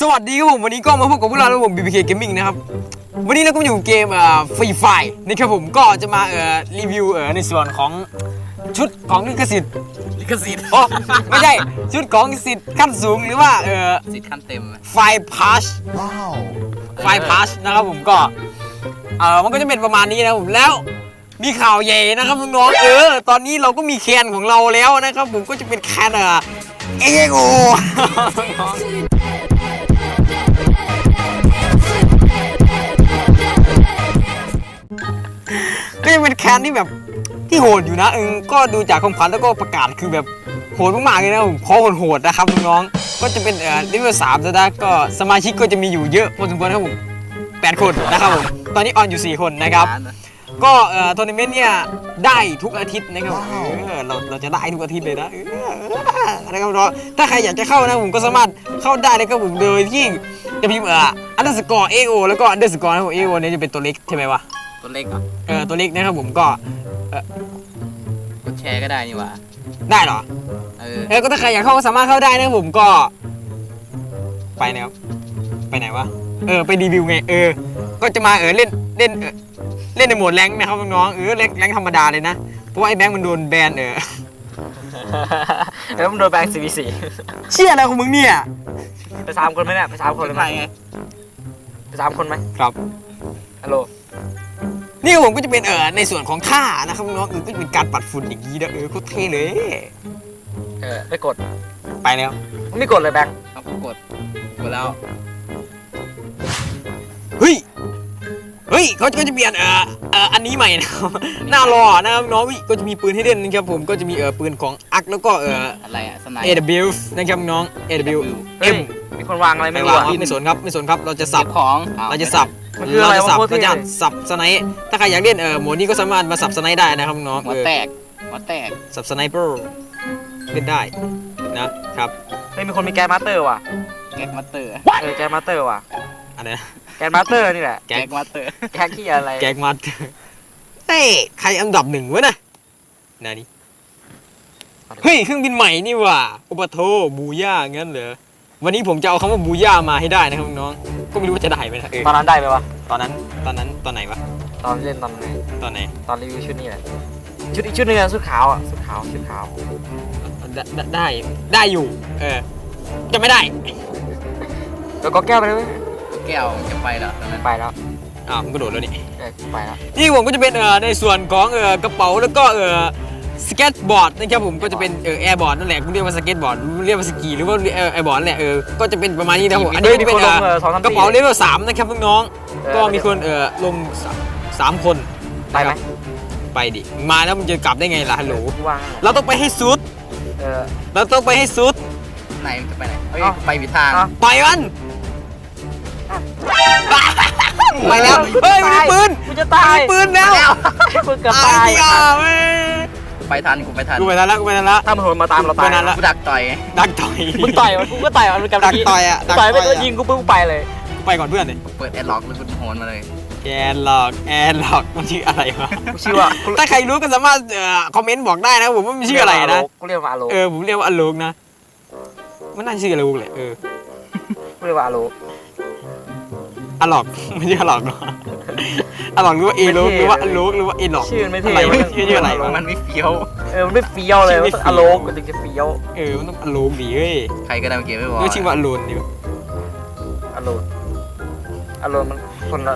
สวัสดีครับผมวันนี้ก็มาพบกับพวกเราแล้วผม BBK Gaming นะครับวันนี้เราก็มาอยู่เกมเอ่อฟรีไฟนะครับผมก็จะมาเอ่อรีวิวเอ่อในส่วนของชุดของลิขสิทธิ์ลิขสิทธิ์อ๋อไม่ใช่ชุดของสิทธิ์ขั้นสูงหรือว่าเอ่อสิทธิ์ขั้นเต็มไฟพาสไฟพาสนะครับผมก็เอ่อมันก็จะเป็นประมาณนี้นะครับผมแล้วมีข่าวใหญ่นะครับน้องๆเออตอนนี้เราก็มีแคนของเราแล้วนะครับผมก็จะเป็นแคนเอ่อเอโก ก็ยังเป็นแคนที่แบบที่โหดอยู่นะเออก็ดูจากคำขวัญแล้วก็ประกาศคือแบบโหดมากๆเลยนะผมเพราะโหดๆนะครับน้องๆก็จะเป็นเอ่อเลเวลสามแล้วนะก็สมาชิกก็จะมีอยู่เยอะพอสมควรนะครับผมแปดคนนะครับผมตอนนี้ออนอยู่สี่คนนะครับ ก็เอ่อทัวร์นาเมนต์เนี่ย ได้ทุกอาทิตย์นะครับเออเราเราจะได้ทุกอาทิตย์เลยนะเออนะครับเราถ้าใครอยากจะเข้านะผมก็สามารถเข้าได้เลยครับผมโดยที่จะพิมพ์เอ่ออันเดอร์สกอร์เอโอแล้วก็อันเดอร์สกอร์นะครับเอโอเนี่ยจะเป็นตัวเล็กใช่ไหมวะตัวเล็กเหรอะเออตัวเล็กนะครับผมก็กดแชร์ก็ได้นี่หว่าได้เหรอเออเออก็ถ้าใครอยากเข้าก็สามารถเข้าได้นะครับผมก็ ไปนะครับไปไหนวะเออไปรีวิวไงเออ ก็จะมาเออเล่นเล่นเออ เล่นในโหมดแรงค์นะครับน้องๆเออแรงค์แรงค์ธรรมดาเลยนะ เพราะว่าไอ้แบงค์มันโดนแบนเออ แล้วมึงโดนแบงค์ CVC เชี่ยอะไรของมึงเนี่ย ไปสามคนไหมเนี่ยไปสามคนเลยไหมไปไงไปสามคนไหมครับ ฮัลโหลนี่ครับผมก็จะเป็นเออในส่วนของท่านะครับน้องๆเออก็จะเป็นการปัดฝุ่นอย่างนี้นะเออโคตรเท่เลย เออไม่กดไปแล้วมึงไม่กดเลยแบงค์เอากดกดแล้ว เฮ้ยเฮ้ยเขาก็จะเปลี่ยนเออเอออันนี้ใหม่นะครับหน้ารอนะครับน้องอุ๊ยก็จะมีปืนให้เล่นนะครับผมก็จะมีเออปืนของอักแล้วก็เอออะไรอะสไน AW นะครับน้อง AW เฮ้ย M มีคนวางอะไรไม่ไม่ว่ารู้อะไม่สนครับไม่สนครับเราจะสัสับบของเราจะสับมันคืออะไรเราจะสับวะโคตรเท่เราจะสับสไนป์ถ้าใครอยากเล่นเออโหมดนี้ก็สามารถมาสับสไนป์ได้นะครับน้องหัวเออแตกหัวแตกสับสไนเปอร์เล่นได้นะครับ เฮ้ยมีคนมีแกนมาสเตอร์ว่ะแก๊กมาสเตอร์เออแกนมาสเตอร์ว่ะ อันไหนนะแกนมาสเตอร์นี่แหละ แก๊แก๊กกมาสเตอร์ แก๊กที่อะไร แก๊กมัดเฮ้ยใครอันดับหนึ่งวะนะนานี่เฮ้ยเครื่องบินใหม่นี่ว่ะอุปโทบูย่างั้นเหรอวันนี้ผมจะเอาคำว่าบูย่ามาให้ได้นะครับน้องก็ไม่รู้ว่าจะได้ไหมนะเออตอนนั้นได้ไหมวะ ตอนนั้นตอนนั้นตอนไหนวะตอนเล่นตอนไหนตอนไหนตอนรีวิวชุดนี้แหละ ชุดอีกชุดหนึงอะชุดขาวอะชุดขาว ชุดขาว ได้ได้ได้อยู่ เออจะไม่ได้ แล้วก็แก้วไปเลยเว้ย แก้วจะไปแล้วตอนนั้นไปแล้วอ้าวมันกระโดดแล้วนี่เออไปแล้วนี่ผมก็จะเป็นเออในส่วนของเออกระเป๋าแล้วก็เออสเก็ตบอร์ดนะครับผมก็จะเป็นเออแอร์บอร์ดนั่นแหละคุณเรียกว่าสเก็ตบอร์ดเรียกว่าสกีหรือว่าเออแอร์บอร์ดนั่นแหละเออก็จะเป็นประมาณนี้นะครับผมอันนี้ก็จะเป็นมีคเอลงอเออสองสามกระเป๋าเลเวลสามนะครับน้องๆก็มีคนเออลงสามสามคนไปไหมไปดิมาแล้วมันจะกลับได้ไงล่ะฮัลโหลว่างเราต้องไปให้สุดเออเราต้องไปให้สุดไหนมันจะไปไหนเอ้ยเอ้าไปผิดทางเอ้าปล่อยมัน ไปแล้วเฮ้ยมันมีปืนกูจะตายมีปืนแล้วกูเกือบตาตายยอะเว้ยกูไปทันกูไปทันกูไปทันละกูไปทันละถ้ามันโหนมาตามเราตายไม่นานละกูดักต่อยไงดักต่อยมึงต่อยมันกูก็ต่อยมันกับดักต่อยอะต่อยไปดักตัวยิงกูปุ๊บไปเลยไปก่อนเพื่อนเลยเปิดแอร์ล็อกแล้วกูโหนมาเลยแอนหลอกแอนหลอกมันชื่ออะไรวะกูชื่อว่าถ้าใครรู้ก็สามารถเอ่อคอมเมนต์บอกได้นะผมว่ามันชื่ออะไรนะกูเรียกว่าอาโลเออผมเรียกว่าอลูกนะมันน่าชื่ออลูกเลยเออกูเรียกว่าอาโล อลอกไม่ใช่อลอกหรออลอกหรือว่าเอลูกหรือว่าอลูกหรือว่าเอหลอกชื่อมันไม่เท่ อะไรวะชื่อชื่ออะไรวะ มันไม่เฟี้ยว เออมันไม่เฟี้ยวเลยชื่อไม่มันต้องเฟี้ยวอาโลมันถึงจะเฟี้ยวเออมันต้องอลูกดีเว้ยใครก็ได้มาเก็บไม่บอกก็ชื่อว่าอลูนดิอาโลอาโลมันคนละ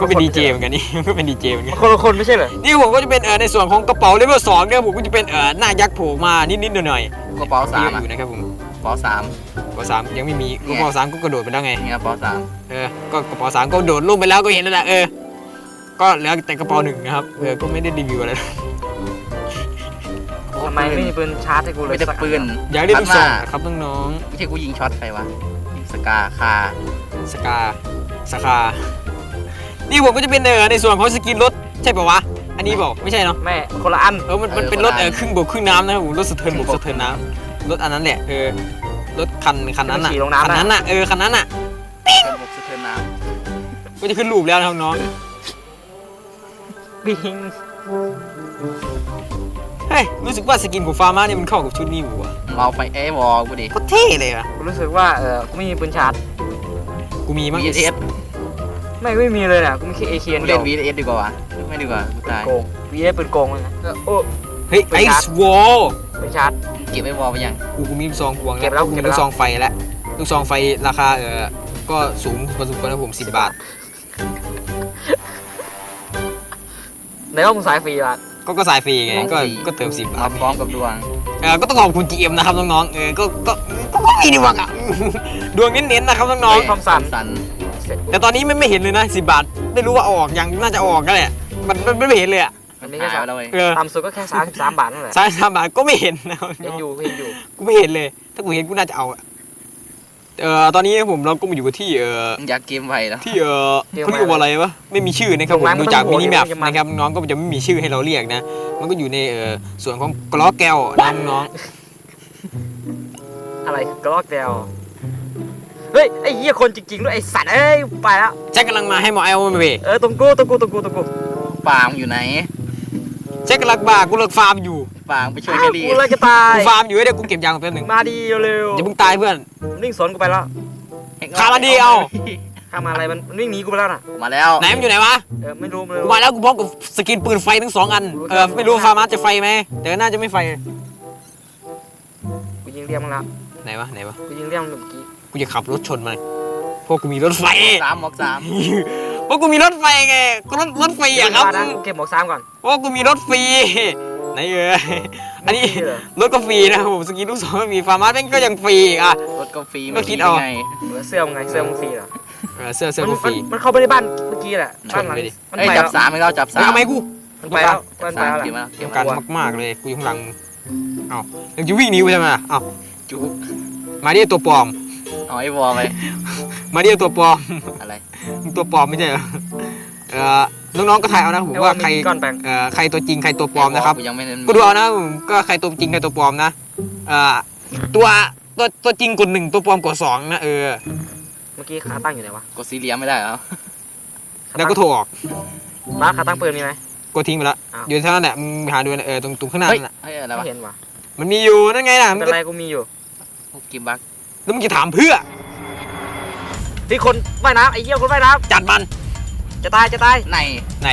ก็เป็นดีเจเหมือนกันนี่ก็เป็นดีเจเหมือนกัน คนละคนไม่ใช่เหรอนี่ผมก็จะเป็นเออในส่วนของกระเป๋าเลเวลสองเนี่ยผมก็จะเป็นเออหน้ายักษ์โผล่มานิดๆหน่อยกระเป๋าๆสามที่อะอยู่นะครับผมกระเป๋าสามกระเป๋าสามยังไม่มีกระเป๋าสามก็กระโดดไปแล้วไงนี่กระเป๋าสามเออก็กระเป๋าสามก็โดดลงไปแล้วก็เห็นแล้วแหละเออ ก็เหลือแต่กระเป๋าหนึ่งนะครับเออก็ไม่ได้รีวิวอะไรทำไมไม่มีปืนชาร์จให้กูเลยไม่ได้สักอัปืนอยากได้ลูกพัซองดมานะครับน้องไม่ใช่กูยิงช็อตใครวะยิงสกาคาๆสกาสกานี่ผมก็จะเป็นเออในส่วนของสกินรถใช่ปะวะอันนี้บอกไม่ใช่เนาะแม่คนละอันเออมันมันเป็นรถเออครึ่งบกครึ่งน้ำนะครับผมรถสะเทิร์นบกสะเทิร์นน้ำรถอันนั้นแหละเออ รถคันคันนั้นอะขี่ลงน้ำคันนะนั้นอะเออคันนั้นอะเป็นบุกสะเทือนน้ก็จะขึ้นรูปแล้วนะครับน้องบิงเฮ้ยรู้สึกว่าสกินของฟาร์มาเนี่ยมันเข้ากับชุดนี้อยู่ว่ะำมึงเอาไฟเอวอลกูดิ โคตรเท่เลยอะกูรู้สึกว่าเออกูไม่มีปืนชาร์จกูมีมั้ง VSS ไม่ไม่มีเลยน่ะกูมีแค่เอเคียนเดีเล่ยน ว VSS ดีกว่าวะไม่ดีกว่ากูตายโกงวีเอปืนโกงเลยนะโอ้ เฮ้ยไปไอชาร์จ ซ์วอลไปชาร์จ เก็บไอ้วอลไปยังกูกูมีลูกซองพวงเก็บแล้วกูเก็มีบแล้ว ลูกซองไฟแล้วลูกซองไฟราคาเออก็สูงพอสมควรนะผม10บาท ไหนว่ามึงสายฟรีอะก็ก็สายฟรีไงก็ก็เติม10บามาทพร้อมกับดวง เออก็ต้องขอบคุณ GM นะครับน้องๆ เออ ก็ ก็ ก็ก็มีดีกว่าอะ ดวงเน้นๆ นะครับน้องเฮ้ยความสั่นสันๆ แต่ตอนนี้ไม่ไม่เห็นเลยนะ10บาท ไม่รู้ว่าเอาออกยัง น่าจะเอาออกก็แหละ มันมันมันไม่เห็นเลยอะอั มันนนี้นี้ก็ก็สัสานแล้วเว้ยเออต่ำสุดก็แค่สามสิบสามบาทนั่นแหละสายสามบาทก็ไม่เห็นนะเห็นอยู่เห็นอยู่ กูไม่เห็นเลย ถ้ากูเห็นกูน่าจะเอาอะเอ่อ ตอนนี้ผมเราก็มาอยู่กันที่เอ่อมึงอยากเกมไวแล้วที่เอ่อเขาเรียกว่าอะไรวะ ไม่มีชื่อนะครับผมดูจากมินิแมปนะครับน้องก็จะไม่มีชื่อให้เราเรียกนะ มันก็อยู่ในเอ่อส่วนของกล้อแก้วนะน้องอะไรกรอกเดียวเฮ้ยไอ้เหี้ยคนจริงๆด้วยไอ้สัตว์เอ้ยไปแล้วแจ็คกำลังมาให้หมอเอลมาเวยเออตรงกูตรงกูตรงกูตรงกู ปางอยู่ไหน แจ็คกำลังบ้ากูเลิกฟาร์มอยู่ปางไปช่วยอ้าแควรี่กูเลยจะตาย กูฟาร์มอยู่เดี๋ยวกูเก็บยางแป๊บหนึงมาดีเร็วอย่าเพิ่งตายเพื่อนๆนิ่งสนกูไปแล้วขามาดีเอา ข้ามมาอะไรมันมันวิ่งหนีกูไปแล้วน่ะมาแล้วไหนมันอยู่ไหนวะเออไม่รู้ไม่กูรู้มาแล้วกูพร้อมกับสกินปืนไฟทั้งสองอันเออไม่รู้ฟาร์มาจะไฟไหมแต่ก็น่าจะไม่ไฟกูยิงเรียมมันละไหนวะไหนวะกูยิงเรียมมันเมื่อกี้กูจะขับรถชนมันเพราะกูมีรถไฟสามหมอกสาม เพราะกูมีรถไฟไงกูรถรถไฟอะครับเดี๋ยวนะกูเก็บหมวกสามก่อนเพราะกูมีรถฟรีไหนเอ่ยอันนี้เหรอรถก็ฟรีนะครับผมสกินลูกศรก็มีฟาร์มาสแม่งก็ยังฟรีอีกอะรถก็ฟรีก็คิดเอาไงเหลือเสื้อมึงไงเสื้อมึงฟรีเหรอเออเสื้อเสื้อมันก็ฟรีมันมันเข้าไปในบ้านเมื่อกี้แหละชบ้านนหลังไปดิมันเอ้ยไปจัแล้บวสามไม่เราจับเฮ้ยสามทำไมกูมันไปแล้วมันไปสามแล้วเก็บมาแล้วเก็บต้องการมาแล้วมากๆเลยกูอยู่ข้างหลังเอ้ายังจะวิ่งหนีกูทำไมอะเอ้าจุกมาดิตัวปลอมเอาไอ้วอลไปมาดิตัวปลอมอะไร มึงตัวปลอมไม่ใช่เหรอเออน้องๆก็ถ่ายเอานะผมไอ้ว่าว่าใครมีก้อนแปลง เอ่อใครตัวจริงใครตัวปลอมนะครับ กูยังไม่เล่นกูดูเอานะผมก็ใครตัวจริงใครตัวปลอมนะเอ่อตัวตัวตัวจริงกดหนึ่งตัวปลอมกดสองนะเออเมื่อกี้ขาตั้งอยู่ไหนวะกดซีเรียมไม่ได้เหรอแล้วก็โทรออกบ้านขาตั้งปืนมีไหม กดทิ้งไปแล้วอ้าว อยู่เท่านั้นแหละมึงไปหาดูนะเออตรงตรงข้างหน้าเฮ้ยนั่นน่ะเฮ้ยอะไรไม่วะเห็นวะมันมีอยู่นั่นไงน่ะไม่มันเป็นก็ไรกูมีอยู่กิมบักแล้วมึงจะถามเพื่อ ที่คนว่ายน้ำไอ้เหี้ยคนว่ายน้จัดมันำจะตายจะตายไหนไหน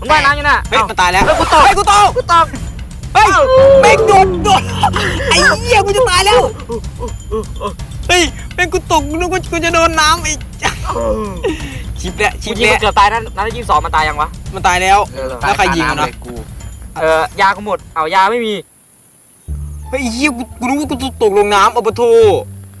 มันว่ายน้ำอยู่น่ะเฮ้ยเอ้ามันตายแล้วแล้วกูตกเฮ้ยกูตกกูตกเฮ้ยแม่งโดนโดนไอ้เหี้ยกูจะตายแล้วเฮ้ยแม่งกูตกนึกว่ากูจะโดนน้ำไอ้ชิปแล้วชิกูปยิงแล้วมันเกือบตายนั่นนั่นยี่สิบสองมันตายยังวะ มันตายแล้ว เออ แล้วใครยิงอะเนอะตาำลกูเออยากูหมดเอายาไม่มีเฮ้ยไอ้เหี้ยกูกูรู้ว่ากูจะตกลงน้ำเอาปะโท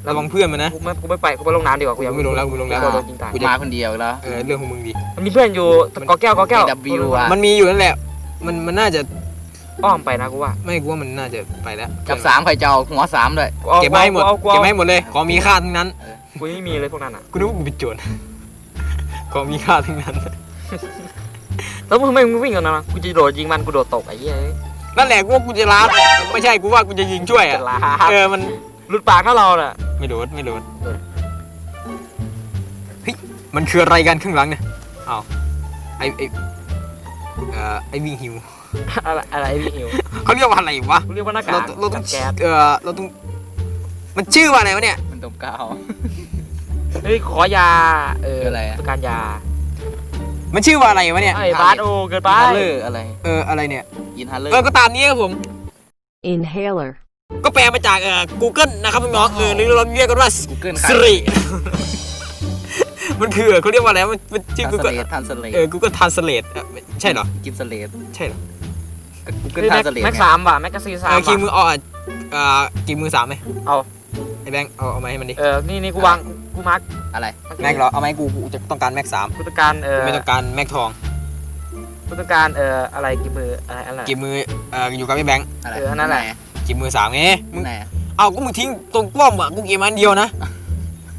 ระวังเพื่อนมันนะ กูไม่กูไม่ไปกูไปลงน้ำดีกว่ากูอยากกูไม่ลงแล้วกูไม่ลงแล้วกโดนยิงตายกูจะมาคนเดียวอีกแล้ว เออเรื่องของมึงดิมันมีเพื่อนอยู่กอแก้วกอแก้ว AW อะ มันมีอยู่นั่นแหละ มันมันน่าจะอ้อมไปนะกูว่าไม่กูว่ามันน่าจะไปแล้วจับสามใครจะเอาหัวสามด้วย กูเอาเก็บมาให้หมด กูเอากูเก็บเอามาให้หมดเลยของมีค่าทั้งนั้น กูไม่มีเลยพวกนั้นอะกูนึกว่ากูเป็นโจร ของมีค่าทั้งนั้น แล้วมึงทำไมมึงวิ่งกันนะกูจะโดดยิงมันกูโดดตกไอ้เหี้ยนั่นแหละกูว่ากูจะล้าไม่ใช่กูว่ากูจะยิงช่วยเป็อะนลาเออมัน หลุดปากเข้าเราน่ะไม่โดนไม่โดนเออเฮ้ยมันคืออะไรกันข้างหลังเนี่ยอ้าวไอไอเอ่อไอวิ่งหิวอะไรอะไรพี่หิวเขาเรียกว่าอะไรวะกูเรียกว่าหน้ากาเรากเราต้องแก๊สเออเราต้องมันชื่อว่าอะไรวะเนี่ย มันตบกาว เฮ้ยขอยาเออคืออะไรอะ ต้องการยามันชื่อว่าอะไรวะเนี่ยไอ้บาสโอเกินไปฮัลเลอร์อะไร เอออะไรเนี่ย อินฮัลเลอเออร์ก็ตามนี้ครับผม Inhaler. ก็แปลมาจากเอ่อ Google นะครับน้องๆเออหรือเราเรียกกันว่ากูเกิลสิริ มันคือเขาเรียกว่าอะไร มันมันชื่อ ทันส Google เลตทันสเลตเออ Google Translate เอ่อใช่เหรอ กิมสเลตใช่เหรอกูเกิลเฮ้ยทัแม็นกสเลตแม็กสามว่ะแม็กกาซีนสามเออคีว่ะมือเอาอะเอ่อกี่มือสามไหมเอา ไอ้แบงค์เอาเอามาให้มันดิ เออ นี่นี่กูวางกูมาร์กอะไร แม็กเหรอ เอามาให้กูกูจะต้องการแม็กสามกูต้องการเออไม่ต้องการแม็กทอง กูต้องการเอออะไรกี่มืออะไรอะไร กี่มือเอ่ออยู่กับไอ้แบงค์อะไรเออนั่นแหละ กี่มือสามไงมึงไหนเอาก็มึงทิ้งตรงกล้องอะกูเก็บมาอันเดียวนะ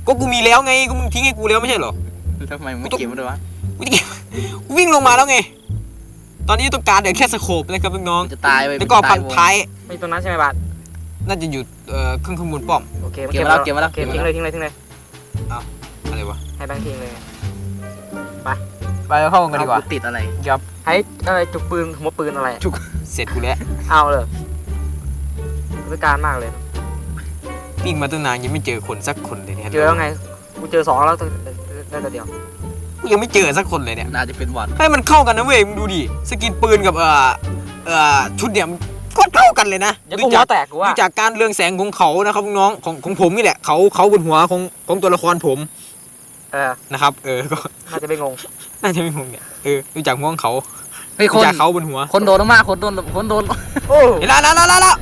ก็กูมีแล้วไงก็มึงทิ้งให้กูแล้วไม่ใช่เหรอ ทำไมมึงไม่เก็บมันด้วยวะกูจะเก็บกูวิ่งลงมาแล้วไง ตอนนี้ต้องการเดี๋ยวแค่สโคปนะครับน้องมึงจะตายไปๆแล้วก็พันท้ายไม่ตรงนั้นใช่ไหมบาสน่าจะอยู่เอ่อเครื่องข้างบนป้อม โอเคเก็บมาแล้วเก็บมาแล้วโอเคทิ้งเลยทิ้งเลยทิ้งเลยอะไรวะ ให้แบงค์ทิ้งเลย ไปเข้ากันดีกว่าเอติดอะไรยับให้อะไรจุกปืนหัวปืนอะไร เสร็จกูแล้ว เอาเลย กูต้องการมากเลย วิ่งมาตั้งนานยังไม่เจอคนสักคนเลยเนี่ยเจอแล้วไง กูเจอสองแล้วได้ตัวเดียวกูยังไม่เจอสักคนเลยเนี่ยน่าจะเป็นบอดให้มันเข้ากันนะเว้ยมึงดูดิ สกินปืนกับเอ่อเอ่อชุดเนี่ยมันก็เข้ากันเลยนะเดี๋ยวดูกูหัจาวกแตกกูว่าดูจากการเรืองแสงของเขานะครับน้องของของผมนี่แหละ เขาเขาบนหัวของของตัวละครผม เออ นะครับ เออ ก็ น่าจะไม่งง น่าจะไม่งงเนี่ย เออดูจากหัวของเขาเฮ้ยดูคนจากเขาบนหัว คนโดนลงมาคนโดน คนโดน โอ้เห็นแล้วแล้วแล้วแล้วแล้ว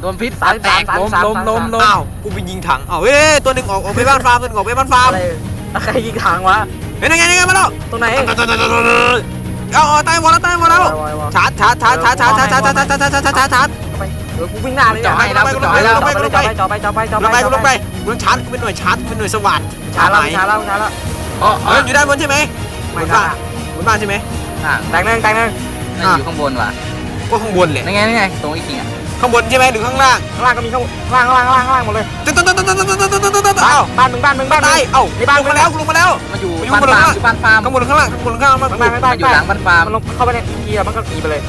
โดนพิษสามแตกสามล้มสามล้มสามล้มสามล้มอ้าวกูไปยิงถังอ้าวเฮ้ยตัวหนึ่งออกออกไปบ้านฟาร์มตัวหนึ่งออกไปบ้านฟาร์มอะไรใครยิงทางวะเห็นยังไงยังไงมาแล้วตรงไหนเอาเอาตายหมดแล้วตายหมดแล้วชาร์จชาร์จชาร์จชาร์จชาร์จชาร์จชาร์จชาร์จชาร์จชาร์จชาร์จชาร์จเออกูวิ่งหน้าเลยจ่อให้แล้วไปจ่อให้แล้วไปไปไปจ่อไปจ่อไปจ่อลงไปไปลงไปกูต้องชาร์จกูเป็นหน่วยชาร์จเป็นหน่วยสวัสดชาแล้วชาแล้วชาแล้วอ๋อเอออยู่ด้านบนใช่ไหมบไม่นได้บ้านบนบ้านใช่ไหมอะแตกหนึ่งแตกหนึ่งนั่นอยู่ข้างบนว่ะก็ข้างบนเลยนั่นไงนั่นไงตรงไอ้คิงอะ ข้างบนใช่ไหมหรือข้างล่างข้างล่างก็มีข้างล่างข้างล่างข้างล่างข้างล่างหมดเลยตึ๊ดตึ๊ดตึ๊ดตึ๊ดตึ๊ดตึ๊ดตึ๊ดตึ๊ดตึ๊ดอ้าวบ้านมึงบ้านมึงบ้านมึตายเอ้าในบ้านลงมาแล้วลงมาแล้วมาอยู่บ้านฟาร์มอยู่บ้านฟาร์มข้างบนข้างล่างข้างบนข้างล่างมาข้างล่างไม่ได้อยู่หลังบ้านฟาร์มมันลงเข้าไปในทีแล้วมันก็อีไปเลย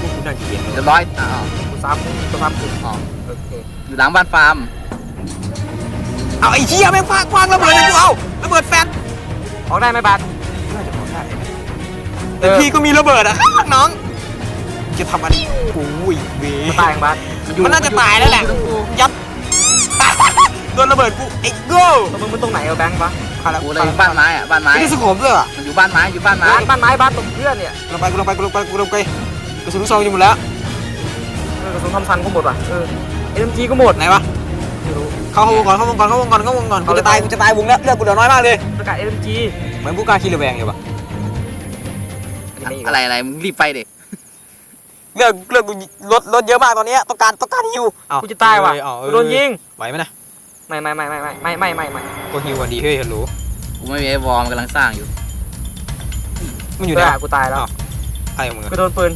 กูน่าเกียดเรียบร้อยอ๋อกูซ้ำกูซ้ำกูอ๋อโอเคอยู่หลังบ้านฟาร์มเอาไอ้เหี้ยแม่งฟาดกว้างระเบิดเลยกูเอาระเบิดแฟนออกได้ไหมบาสแต่พี่ก็มีระเบิดอะน้อง จะทำอะไรกูอุ้ยเวตายของบาสอยู่มันน่าจะตายแล้วแหละอยู่ตรงกูยับโดนระเบิดกูไอ้โก้แล้วมึงมันตรงไหนเอาแบงค์ปะขาดแล้วกูเลยบ้านไม้อะบ้านไม้ไม่ได้สโคปด้วยอะมันอยู่บ้านไม้อยู่บ้านไม้บ้านบ้านไม้บ้านตรงเพื่อนเนี่ยกูลงไปกูลงไปกูลงไปกูลงไปกระสุนลูกซองอยู่หมดแล้วเออกระสุนทอมซันก็หมดว่ะเออเอ็มจีก็หมดไหนวะไม่รู้เข้าวงก่อนเข้าวงก่อนเข้าวงก่อนเข้าวงก่อนกูจะตายกูจะตายวงแล้วเลือดกูเหลือน้อยมากเลยประกาศเอ็มจีเหมือนผู้กล้าขี่ระแวงอยู่ปะอะไรอะไรมึงรีบไปดิ เลือดเลือดกูลดลดเยอะมากตอนเนี้ยต้องการต้องการฮิวเอ้กูจะตายว่ะเออเออกูโดนยิง ไหวไหมนะไม่ไม่ไม่ไม่ไม่ไม่ไม่ไม่ไม่ก็ฮิวกันดีเฮ้ยฮัลโหลกูไม่มีไอ้วอร์มกำลังสร้างอยู่มันอยู่ไหนเพื่วะกูตายแล้วอ้าวใครของมึงอะกูโดนปืน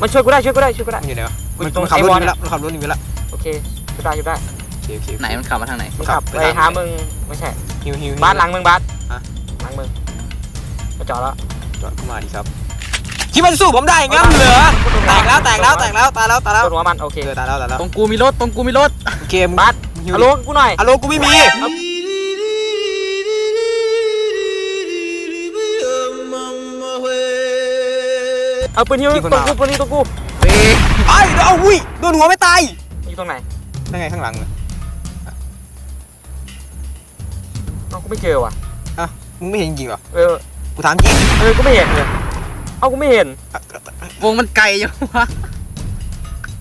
มันช่วยกูได้ช่วยกูได้ช่วยกูได้ มันอยู่ไหนวะมันตรงมันขับรถไอ้บอลหนีไปแล้วมันขับรถหนีไปแล้วโอเคช่วยได้ช่วยได้โอเคโอเคโอเค ไหนมันขับมาทางไหนมึงขับไปไปทางหามึงไม่ใช่ฮิวฮิวฮิว บ้านหลังมึงบ้านฮะ หลังมึงมาจอดแล้วจอดเข้ามาดิครับ คิดว่าจะสู้ผมได้งั้นเหรอแตกแล้วแตกแล้วแตกแล้วตายแล้วตายแล้วโดนหัวมันโอเคเออตายแล้วตายแล้วตรงกูมีรถตรงกูมีรถโอเคมึงบัสฮิวฮัลโหลกูหน่อยฮัลโหลกูไม่มีเอาปืนที่ตรงกูปืนที่ตรงกูเฮ้ยไอ้เดี๋ยวเอาอุ้ยโดนหัวไม่ตายอยู่ตรงไหนนั่นไงข้างหลังเลยเอากูไม่เจอว่ะมึงไม่เห็นจริงเหรอเออกูถามจริงเออกูไม่เห็นเลย เอากูไม่เห็น วงมันไกลจังวะ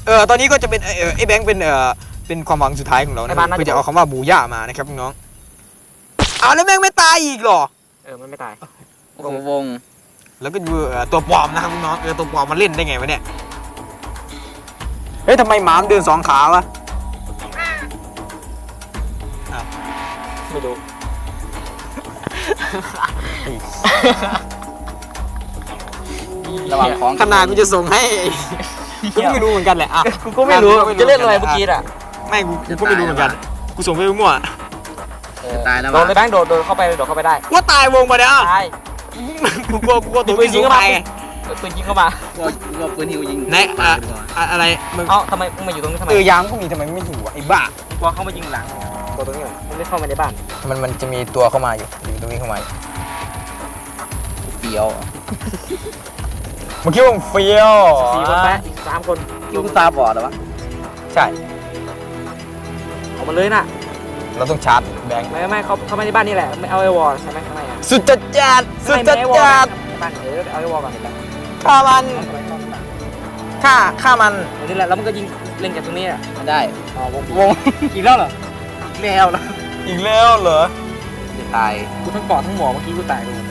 เออตอนนี้ก็จะเป็นเออเออไอ้แบงค์เป็นเออเป็นความหวังสุดท้ายของเรานะเพื่อจะเอาคำว่าบูย่ามานะครับน้องเอาแล้วแม่งไม่ตายอีกเหรอ เออมันไม่ตาย โอ้โหวง แล้วก็ดูเอ่อตัวปลอมนะครับน้องเออตัวปลอมมันเล่นได้ไงวะเนี่ยเฮ้ยทำไมหมามนเดินสองขาวะไม่รู้ ระหว่างของขนาดกูจะส่งให้กูก็ไม่รู้เหมือนกันแหละอะกูก็ไม่รู้จะเล่นอะไรเมื่อกี้อะไม่กูกูก็ไม่รู้เหมือนกัน กูส่งไปมั่วตายแล้วโดนเลยแบงค์โดดโดดเข้าไปโดดเข้าไปได้ว่าตายวงมาเนี่ยอะตายกูกลัวกูกลัวตัวปืนพี่ยิสูงงเข้าไปมาปืนยิงเข้ามากูกูเอาปืนฮิวยิงไหนอะอะอะไรมึงเอ้าทำไมมึงมาอยู่ตรงนี้ทำไมเออยางก็มีทำไมไม่อยู่วะไอ้บ้ากลัวเข้ามายิงหลังตัวตรงนี้เหรอมันไม่เข้ามาในบ้าน มันมันจะมีตัวเข้ามาอยู่อยู่ตรงนี้เข้ามาอยู่เปียว มึงคิดว่ามึงเฟี้ยวสี่คนแปะอีกสามคนคิวกูตาบอดเหรอวะใช่ ออกมาเลยน่ะ เราต้องชาร์จแบงค์ไม่ไม่เขาเขาไม่ในบ้านนี่แหละไม่เอาไอวอลใช่ไหมข้างในอะสุดจัดจัดสุดจัดจัดในบ้านเออเอาไอวอลก่อนเห็นแล้วฆ่ามันฆ่าฆ่ามันเออนี่แหละแล้วมันก็ยิงเล็งจากตรงนี้อะไม่ได้อ๋อวงวงอีกแล้วเหรอแล้วนะอีกแล้วเหรอจะตายกูทั้งปอดทั้งหมอเมื่อกี้กูตายเลย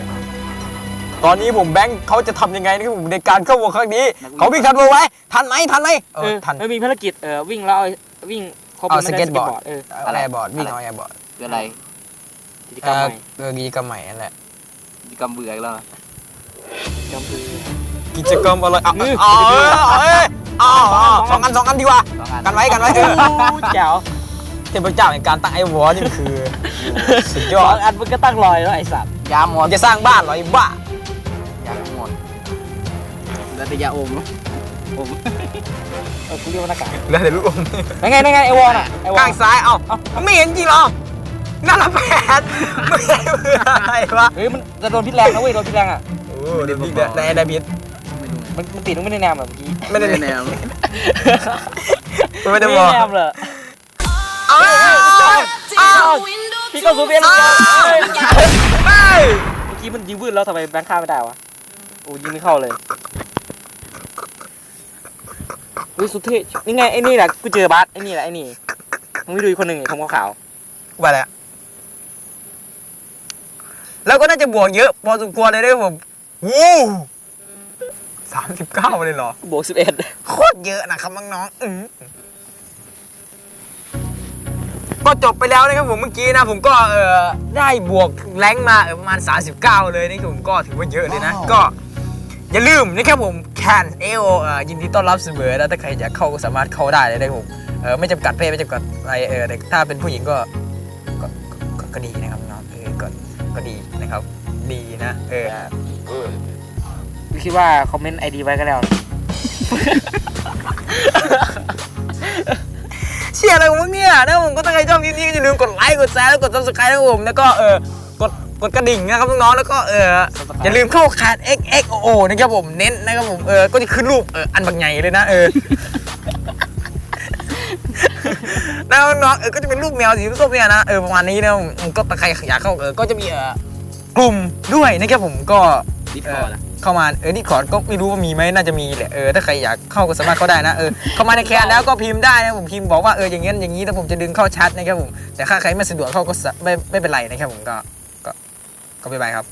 ตอนนี้ผมแบงค์เขาจะทำยังไงนะครับผมในการเข้าวงครั้งนี้เขาวิ่งทันโวไว้ทันไหมทันไหมเอเอออทันไม่มีภารกิจเออวิ่งแล้วเอาวิ่งครบเอาแล้วไม่ได้สเก็ตบอร์ด เอออะไรบอร์ดวิ่งเอาแอร์บอร์ดคืออะไรกิจกรรมใหม่เออกิจกรรมใหม่นั่นแหละกิจกรรมเบื่ออีกแล้วนะกิจกรรมคือ กิจกรรมอะไรอะนี่อ๋อเออเอ้ยอ๋ออ๋อสองอันสองอันดีกว่าสองอันกันไว้กันไว้เออแจ๋วเทพเจ้าแห่งการตั้งไอ้วอนี่คือสุดยสออดงอันมันก็ตั้งรอยแล้วไอ้สัตว์ยาหมมัดนจะสร้างบ้านเหรอไอ้บ้ายาหมด แล้วแต่ยาอมเนอะอมเออกูเรียกว่าหน้ากากแล้วแต่ลูกอมนั่นไงนั่นไงไอวอลน่ะไอวอลข้างซ้ายเอ้าไม่เห็นจริงเหรอน่ารักแปดไม่ใช่เพื่ออะไรวะเฮ้ยมันจะโดนพิษแรงนะเว้ยโดนพิษแรงอะโอ้เดี๋ยวพี่เดี๋ยวในในบิดไม่รู้มันมันติดมันไม่ได้แนมแบบเมื่อกี้ไม่ได้แนวไม่ได้บไม่อกได้แนมเลยอ้าวพี่ก็ซูเปอร์แล้วอ้าวเฮ้ยเฮ้ยเมื่อกี้มันยิงวืดแล้วทำไมแบงค์ฆ่าไม่ได้วะโอ้ยิงไม่เข้าเลย อุ้ยสุดเท่นี่ไงไอ้นี่แหละกูเจอบัสไอ้นี่แหละไอ้นี่มึงไม่ดูอีกคนหนึ่งไอ้คำขาวว่าแล้วแล้วก็น่าจะบวกเยอะ พอสมควรเลยด้วยผมวู้สามสิบเก้าเลยเหรอ ๆบวกสิบเอ็ดโคตรเยอะนะครับน้องๆอืมก็จบไปแล้วนะครับผมเมื่อกี้นะ ผมก็เออได้บวกแรงค์มาเออประมาณ 39 เลยนี่คือผมก็ถือว่าเยอะเลยนะ ก็ อย่าลืมนะครับผมแคนเอโอยินดีต้อนรับเสมอนะถ้าใครอยากเข้าก็สามารถเข้าได้เลยนะครับผมเออไม่จำกัดเพศไม่จำกัดอะไรเออแต่ถ้าเป็นผู้หญิงก็ก็ก็ก็ดีนะครับน้องเออก็ก็ดีนะครับ ดีนะเออกูคิดว่าคอมเมนต์ไอดีไว้ก็แล้ว เชียร์อะไรของมึงเนี่ยนะผมก็ถ้าใครชอบคลิปนี้ก็อย่าลืมกดไลค์กดแชร์แล้วกด subscribe นะครับผมแล้วก็เออ กดกดกระดิ่งนะครับน้องๆแล้วก็เอออย่าลืมเข้าคาด x x o o นะครับผมเน้นนะครับผมเออก็จะขึ้นรูปเอออันบางใหญ่เลยนะเออนะน้องๆเออก็จะเป็นรูปแมวสีส้มๆเนี่ยนะเออประมาณนี้นะผมก็ถ้าใครอยากเข้าเออก็จะมีเออกลุ่มด้วยนะครับผมก็ดิสเอคออร์ดอะเข้ามาเออนี่ขอร์ดก็ไม่รู้ว่ามีไหมน่าจะมีแหละเออถ้าใครอยากเข้าก็สามารถเข้าได้นะเออเข้ามาในแคนแล้วก็พิมพ์ได้นะผมพิมพ์บอกว่าเอออย่างงี้อย่างงี้แล้วผมจะดึงเข้าชัดนะครับผมแต่ถ้าใครไม่สะดวกเข้าก็สะไม่ไม่เป็นไรนะครับผมก็ก็ ก็บ๊ายบายครับ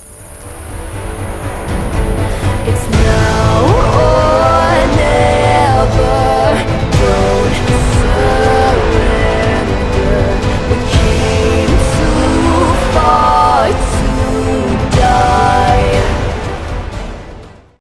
It's now or never.